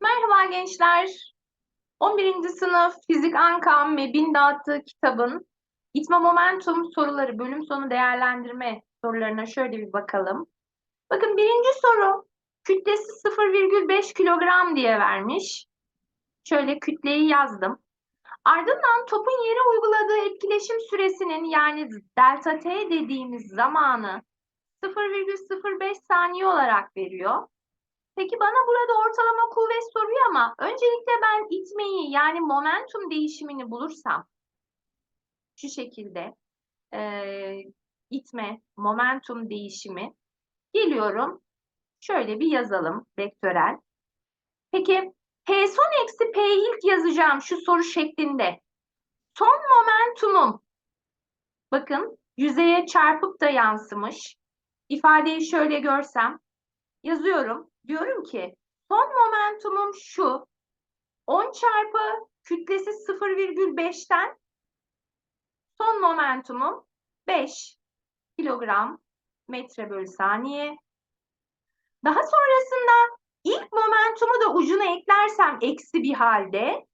Merhaba gençler. 11. sınıf Fizik Ankam ve Bin dağıttığı kitabın İtme Momentum soruları bölüm sonu değerlendirme sorularına şöyle bir bakalım. Bakın birinci soru kütlesi 0,5 kilogram diye vermiş. Şöyle kütleyi yazdım. Ardından topun yere uyguladığı etkileşim süresinin yani delta t dediğimiz zamanı 0,05 saniye olarak veriyor. Peki bana burada ortalama kuvvet soruyor ama öncelikle ben itmeyi yani momentum değişimini bulursam şu şekilde e, itme momentum değişimi geliyorum. Şöyle bir yazalım vektörel. Peki P son eksi P ilk yazacağım şu soru şeklinde. Son momentumum bakın yüzeye çarpıp da yansımış. İfadeyi şöyle görsem yazıyorum. Diyorum ki son momentumum şu. 10 çarpı kütlesi 0,5'ten son momentumum 5 kilogram metre bölü saniye. Daha sonrasında ilk momentumu da ucuna eklersem eksi bir halde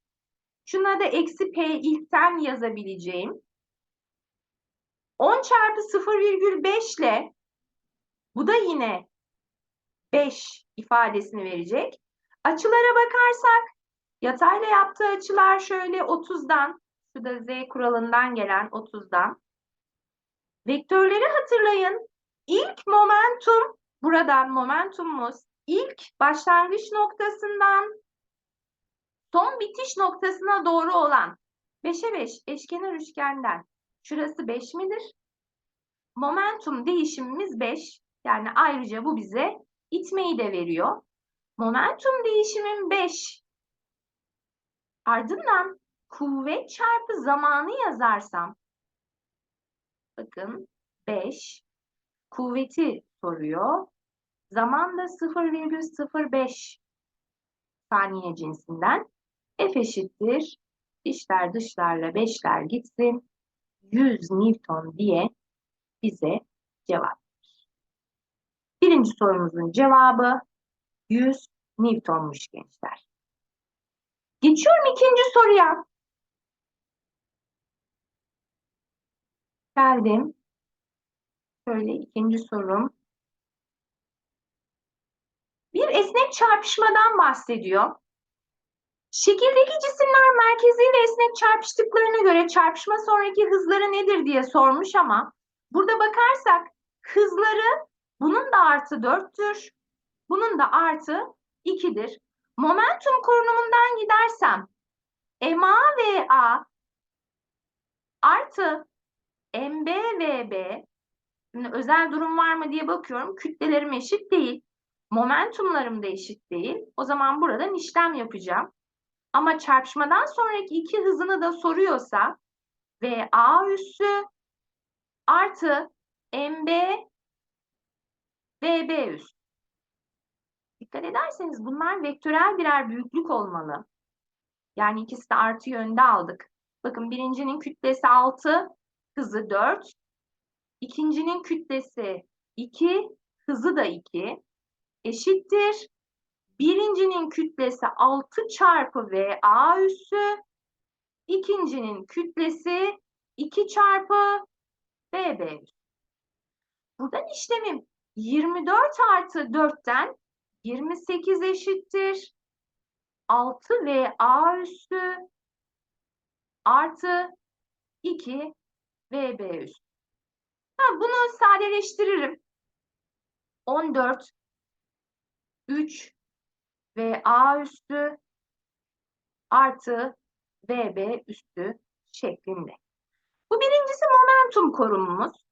şuna da eksi p ilkten yazabileceğim. 10 çarpı 0,5 ile bu da yine 5 ifadesini verecek. Açılara bakarsak yatayla yaptığı açılar şöyle 30'dan, şu da z kuralından gelen 30'dan. Vektörleri hatırlayın. İlk momentum, buradan momentumumuz ilk başlangıç noktasından son bitiş noktasına doğru olan 5'e 5 eşkenar üçgenden şurası 5 midir? Momentum değişimimiz 5. Yani ayrıca bu bize itmeyi de veriyor. Momentum değişimim 5. Ardından kuvvet çarpı zamanı yazarsam bakın 5 kuvveti soruyor. Zaman da 0,05 saniye cinsinden. F eşittir. İçler dışlarla beşler gitsin. 100 Newton diye bize cevap. Birinci sorumuzun cevabı 100 Newton'muş gençler. Geçiyorum ikinci soruya. Geldim. Şöyle ikinci sorum. Bir esnek çarpışmadan bahsediyor. Şekildeki cisimler merkeziyle esnek çarpıştıklarına göre çarpışma sonraki hızları nedir diye sormuş ama burada bakarsak hızları bunun da artı 4'tür. Bunun da artı 2'dir. Momentum korunumundan gidersem MA ve A artı MB ve B Şimdi özel durum var mı diye bakıyorum. Kütlelerim eşit değil. Momentumlarım da eşit değil. O zaman buradan işlem yapacağım. Ama çarpışmadan sonraki iki hızını da soruyorsa ve A üssü artı MB VB üst. Dikkat ederseniz bunlar vektörel birer büyüklük olmalı. Yani ikisi de artı yönde aldık. Bakın birincinin kütlesi 6, hızı 4. İkincinin kütlesi 2, hızı da 2. Eşittir. Birincinin kütlesi 6 çarpı VA üssü. İkincinin kütlesi 2 çarpı VB üssü. Buradan işlemim 24 artı 4'ten 28 eşittir. 6 ve A üssü artı 2 VB üssü. Ha, bunu sadeleştiririm. 14 3 ve A üssü artı VB üssü şeklinde. Bu birincisi momentum korumumuz.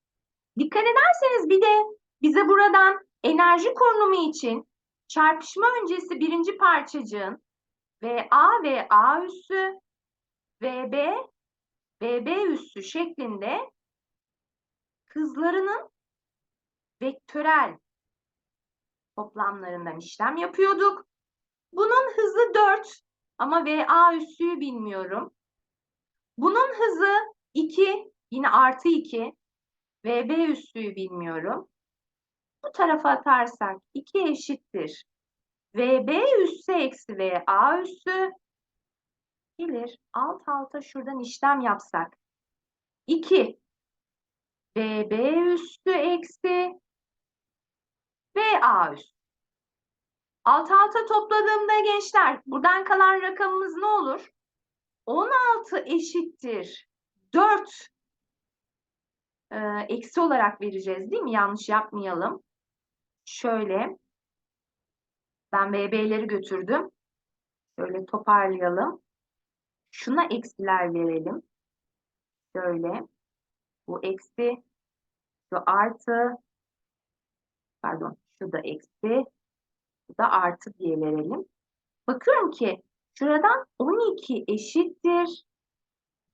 Dikkat ederseniz bir de bize buradan enerji korunumu için çarpışma öncesi birinci parçacığın VA ve A üssü VB VB üssü şeklinde hızlarının vektörel toplamlarından işlem yapıyorduk. Bunun hızı 4 ama VA üssüyü bilmiyorum. Bunun hızı 2 yine artı 2 VB üssüyü bilmiyorum. Bu tarafa atarsak 2 eşittir. VB üssü eksi VA üssü gelir. Alt alta şuradan işlem yapsak. 2 VB üssü eksi VA üssü. Alt alta topladığımda gençler buradan kalan rakamımız ne olur? 16 eşittir 4 e, eksi olarak vereceğiz değil mi? Yanlış yapmayalım. Şöyle ben BB'leri götürdüm. Şöyle toparlayalım. Şuna eksiler verelim. Şöyle. Bu eksi. Şu artı. Pardon. Şu da eksi. Bu da artı diye verelim. Bakıyorum ki şuradan 12 eşittir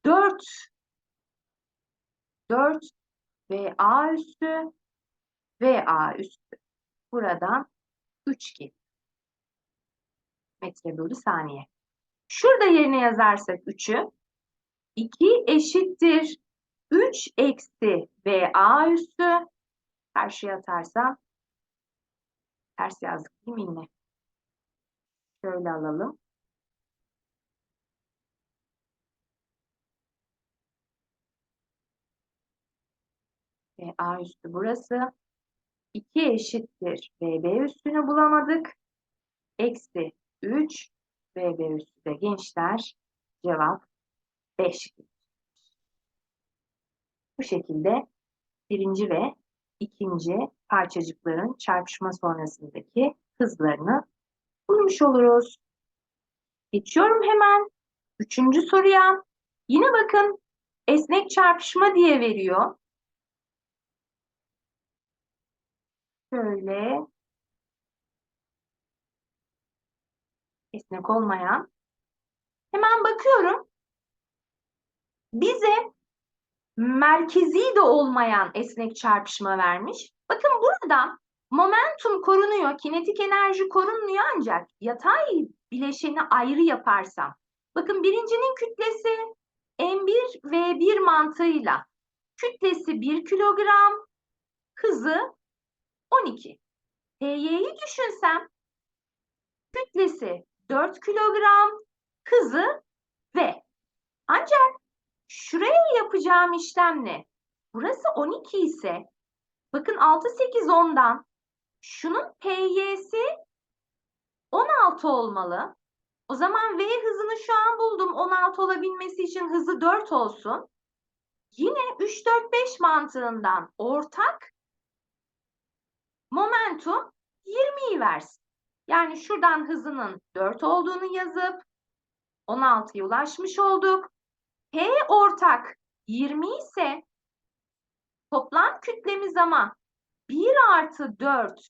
4 4 ve A üstü ve A üstü. Buradan 3 gelir. Metre bölü saniye. Şurada yerine yazarsak 3'ü 2 eşittir 3 eksi V A üstü karşıya atarsam ters yazdık değil mi yine? Şöyle alalım. Ve A üstü burası. 2 eşittir VB üstünü bulamadık. Eksi 3 VB üstü de gençler cevap 5. Bu şekilde birinci ve ikinci parçacıkların çarpışma sonrasındaki hızlarını bulmuş oluruz. Geçiyorum hemen üçüncü soruya. Yine bakın esnek çarpışma diye veriyor. Şöyle esnek olmayan. Hemen bakıyorum. Bize merkezi de olmayan esnek çarpışma vermiş. Bakın burada momentum korunuyor, kinetik enerji korunmuyor ancak yatay bileşeni ayrı yaparsam. Bakın birincinin kütlesi M1 V1 mantığıyla kütlesi 1 kilogram, hızı 12. TY'yi düşünsem kütlesi 4 kilogram, hızı V. Ancak şuraya yapacağım işlem ne? Burası 12 ise bakın 6, 8, 10'dan şunun PY'si 16 olmalı. O zaman V hızını şu an buldum. 16 olabilmesi için hızı 4 olsun. Yine 3, 4, 5 mantığından ortak momentum 20'yi versin. Yani şuradan hızının 4 olduğunu yazıp 16'ya ulaşmış olduk. P ortak 20 ise toplam kütlemiz ama 1 artı 4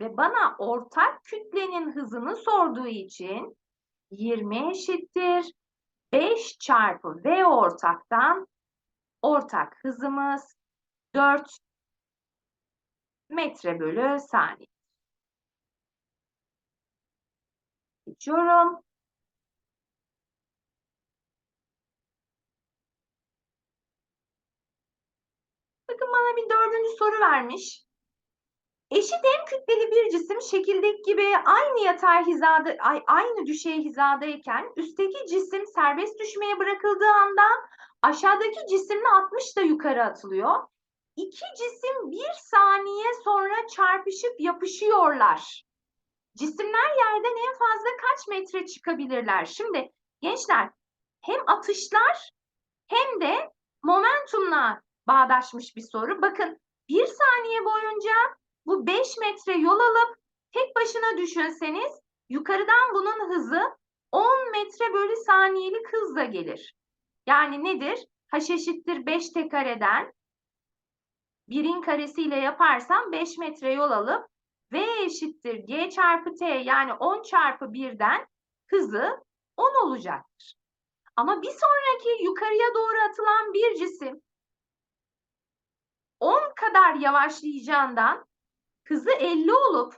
ve bana ortak kütlenin hızını sorduğu için 20 eşittir 5 çarpı V ortaktan ortak hızımız 4 metre bölü saniye. Geçiyorum. Bakın bana bir dördüncü soru vermiş. Eşit hem kütleli bir cisim şekildeki gibi aynı yatay hizada, aynı düşey hizadayken üstteki cisim serbest düşmeye bırakıldığı anda aşağıdaki cisimle 60 da yukarı atılıyor. İki cisim bir saniye sonra çarpışıp yapışıyorlar. Cisimler yerden en fazla kaç metre çıkabilirler? Şimdi gençler hem atışlar hem de momentumla bağdaşmış bir soru. Bakın bir saniye boyunca bu 5 metre yol alıp tek başına düşünseniz yukarıdan bunun hızı 10 metre bölü saniyelik hızla gelir. Yani nedir? H eşittir 5 t kareden 1'in karesiyle yaparsam 5 metre yol alıp V eşittir G çarpı T yani 10 çarpı 1'den hızı 10 olacaktır. Ama bir sonraki yukarıya doğru atılan bir cisim 10 kadar yavaşlayacağından hızı 50 olup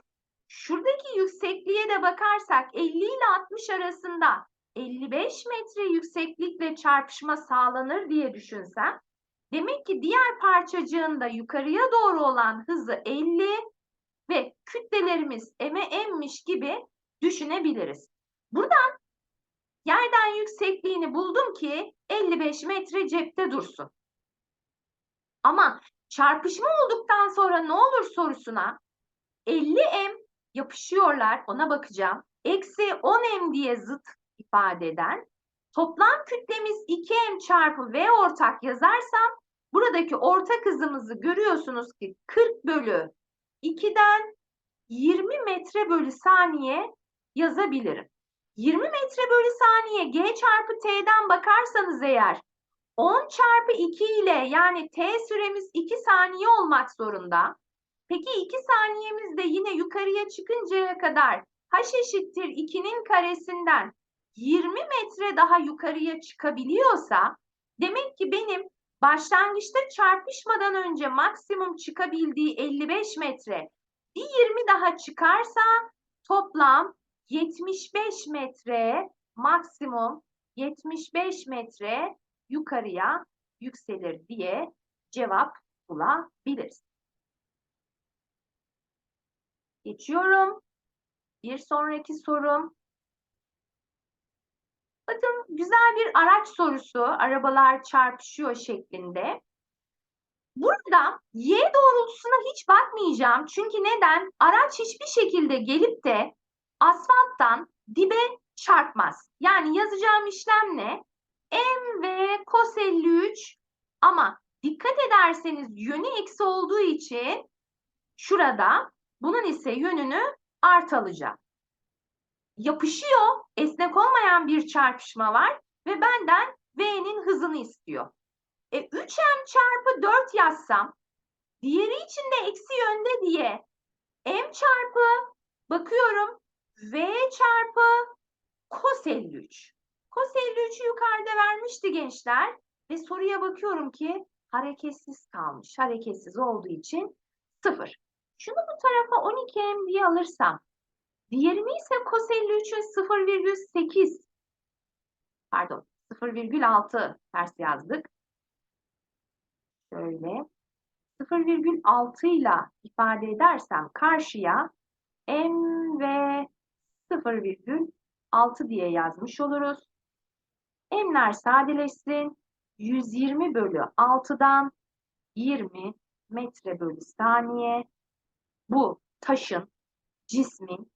şuradaki yüksekliğe de bakarsak 50 ile 60 arasında 55 metre yükseklikle çarpışma sağlanır diye düşünsem demek ki diğer parçacığın da yukarıya doğru olan hızı 50 ve kütlelerimiz eme emmiş gibi düşünebiliriz. Buradan yerden yüksekliğini buldum ki 55 metre cepte dursun. Ama çarpışma olduktan sonra ne olur sorusuna 50M yapışıyorlar ona bakacağım. Eksi 10M diye zıt ifade eden toplam kütlemiz 2M çarpı V ortak yazarsam buradaki ortak hızımızı görüyorsunuz ki 40 bölü 2'den 20 metre bölü saniye yazabilirim. 20 metre bölü saniye G çarpı T'den bakarsanız eğer 10 çarpı 2 ile yani T süremiz 2 saniye olmak zorunda. Peki 2 saniyemiz de yine yukarıya çıkıncaya kadar h eşittir 2'nin karesinden 20 metre daha yukarıya çıkabiliyorsa demek ki benim başlangıçta çarpışmadan önce maksimum çıkabildiği 55 metre bir 20 daha çıkarsa toplam 75 metre maksimum 75 metre yukarıya yükselir diye cevap bulabiliriz. Geçiyorum. Bir sonraki sorum. Bakın güzel bir araç sorusu. Arabalar çarpışıyor şeklinde. Burada Y doğrultusuna hiç bakmayacağım. Çünkü neden? Araç hiçbir şekilde gelip de asfalttan dibe çarpmaz. Yani yazacağım işlem ne? M ve cos 53 ama dikkat ederseniz yönü eksi olduğu için şurada bunun ise yönünü art alacağım. Yapışıyor, esnek olmayan bir çarpışma var ve benden V'nin hızını istiyor. E 3M çarpı 4 yazsam, diğeri için de eksi yönde diye M çarpı, bakıyorum, V çarpı cos 53. Cos 53'ü yukarıda vermişti gençler ve soruya bakıyorum ki hareketsiz kalmış. Hareketsiz olduğu için 0. Şunu bu tarafa 12M diye alırsam, diğerini ise 53'ün 0,8 pardon 0,6 ters yazdık. Şöyle 0,6 ile ifade edersem karşıya m ve 0,6 diye yazmış oluruz. M'ler sadeleşsin. 120 bölü 6'dan 20 metre bölü saniye bu taşın, cismin,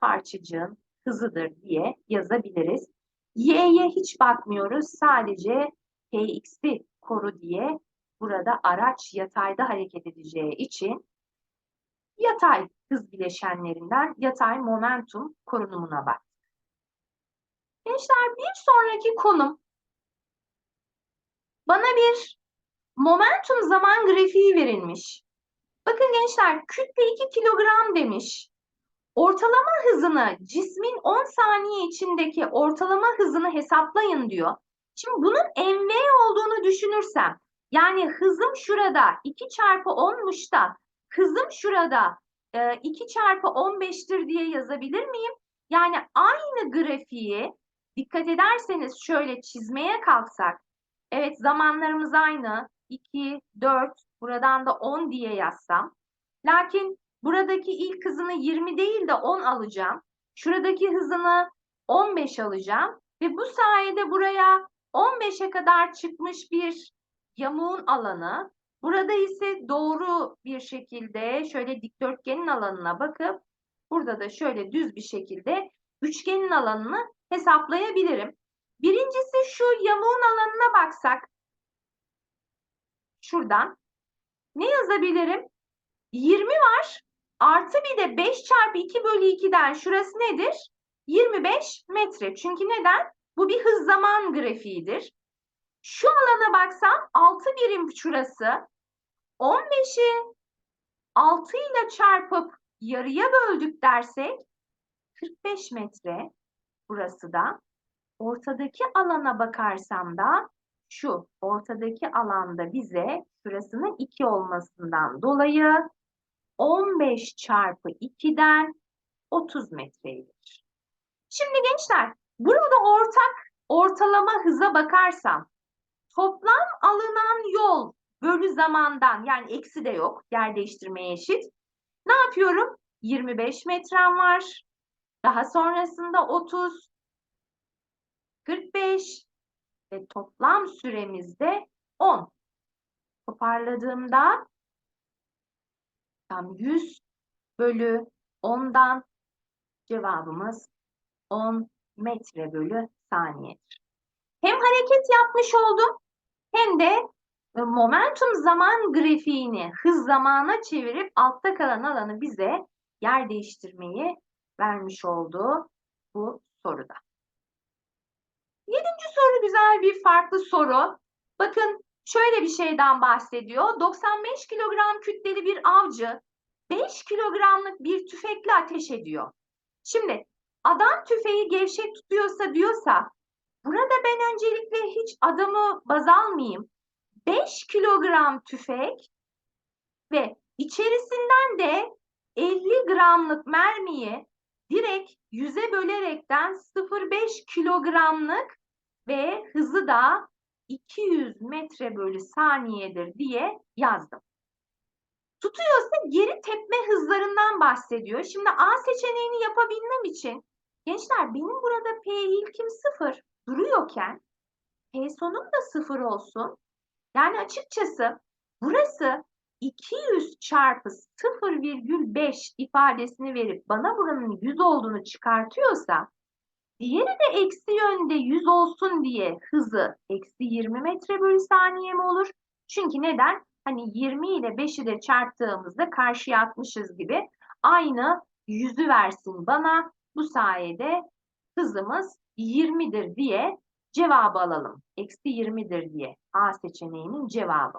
parçacığın hızıdır diye yazabiliriz. Y'ye hiç bakmıyoruz. Sadece Kx'i koru diye burada araç yatayda hareket edeceği için yatay hız bileşenlerinden yatay momentum korunumuna bak. Gençler bir sonraki konum bana bir momentum zaman grafiği verilmiş. Bakın gençler kütle 2 kilogram demiş. Ortalama hızını cismin 10 saniye içindeki ortalama hızını hesaplayın diyor. Şimdi bunun mv olduğunu düşünürsem yani hızım şurada 2 çarpı 10'muş da hızım şurada 2 çarpı 15'tir diye yazabilir miyim? Yani aynı grafiği dikkat ederseniz şöyle çizmeye kalksak evet zamanlarımız aynı 2, 4 buradan da 10 diye yazsam lakin buradaki ilk hızını 20 değil de 10 alacağım. Şuradaki hızını 15 alacağım ve bu sayede buraya 15'e kadar çıkmış bir yamuğun alanı. Burada ise doğru bir şekilde şöyle dikdörtgenin alanına bakıp burada da şöyle düz bir şekilde üçgenin alanını hesaplayabilirim. Birincisi şu yamuğun alanına baksak şuradan ne yazabilirim? 20 var artı bir de 5 çarpı 2 bölü 2'den şurası nedir? 25 metre. Çünkü neden? Bu bir hız zaman grafiğidir. Şu alana baksam 6 birim şurası. 15'i 6 ile çarpıp yarıya böldük dersek 45 metre burası da. Ortadaki alana bakarsam da şu ortadaki alanda bize şurasının 2 olmasından dolayı 15 çarpı 2'den 30 metreydir. Şimdi gençler burada ortak ortalama hıza bakarsam toplam alınan yol bölü zamandan yani eksi de yok yer değiştirmeye eşit Ne yapıyorum? 25 metrem var. Daha sonrasında 30, 45 ve toplam süremizde 10. Toparladığımda tam 100 bölü 10'dan cevabımız 10 metre bölü saniyedir. Hem hareket yapmış oldum hem de e, momentum zaman grafiğini hız zamana çevirip altta kalan alanı bize yer değiştirmeyi vermiş oldu bu soruda. Yedinci soru güzel bir farklı soru. Bakın şöyle bir şeyden bahsediyor. 95 kilogram kütleli bir avcı 5 kilogramlık bir tüfekle ateş ediyor. Şimdi adam tüfeği gevşek tutuyorsa diyorsa burada ben öncelikle hiç adamı baz almayayım. 5 kilogram tüfek ve içerisinden de 50 gramlık mermiyi direkt yüze bölerekten 0,5 kilogramlık ve hızı da 200 metre bölü saniyedir diye yazdım. Tutuyorsa geri tepme hızlarından bahsediyor. Şimdi A seçeneğini yapabilmem için gençler benim burada P ilkim 0 duruyorken P sonum da 0 olsun. Yani açıkçası burası 200 çarpı 0,5 ifadesini verip bana buranın 100 olduğunu çıkartıyorsa diğeri de eksi yönde 100 olsun diye hızı eksi 20 metre bölü saniye mi olur? Çünkü neden? Hani 20 ile 5'i de çarptığımızda karşıya atmışız gibi aynı yüzü versin bana. Bu sayede hızımız 20'dir diye cevabı alalım. Eksi 20'dir diye A seçeneğinin cevabı.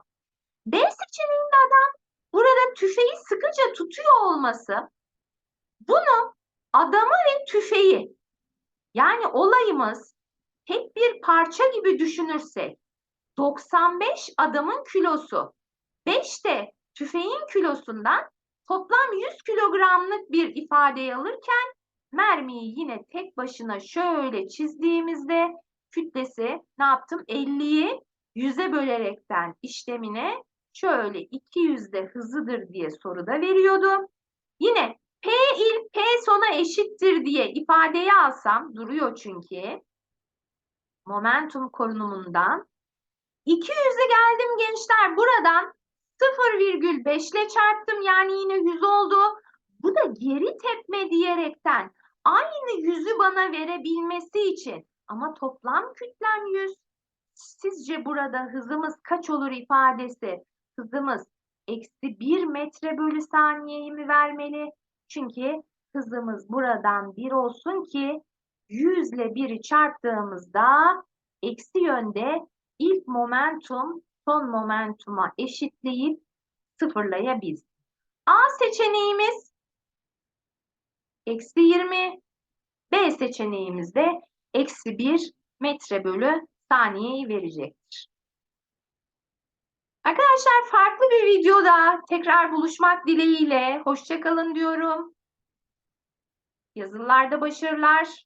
B seçeneğinde adam burada tüfeği sıkıca tutuyor olması bunu adamı ve tüfeği yani olayımız tek bir parça gibi düşünürsek 95 adamın kilosu 5 de tüfeğin kilosundan toplam 100 kilogramlık bir ifadeyi alırken mermiyi yine tek başına şöyle çizdiğimizde kütlesi ne yaptım? 50'yi 100'e bölerekten işlemine şöyle 200'de hızıdır diye soruda veriyordu. Yine P ilk P sona eşittir diye ifadeyi alsam duruyor çünkü momentum korunumundan 200'e geldim gençler buradan 0,5 ile çarptım yani yine 100 oldu. Bu da geri tepme diyerekten aynı yüzü bana verebilmesi için ama toplam kütlem 100. Sizce burada hızımız kaç olur ifadesi? Hızımız eksi 1 metre bölü saniyeyi mi vermeli? Çünkü hızımız buradan 1 olsun ki 100 ile 1'i çarptığımızda eksi yönde ilk momentum son momentuma eşitleyip sıfırlayabilsin. A seçeneğimiz eksi 20, B seçeneğimiz de eksi 1 metre bölü saniyeyi verecektir. Arkadaşlar farklı bir videoda tekrar buluşmak dileğiyle hoşçakalın diyorum. Yazılarda başarılar.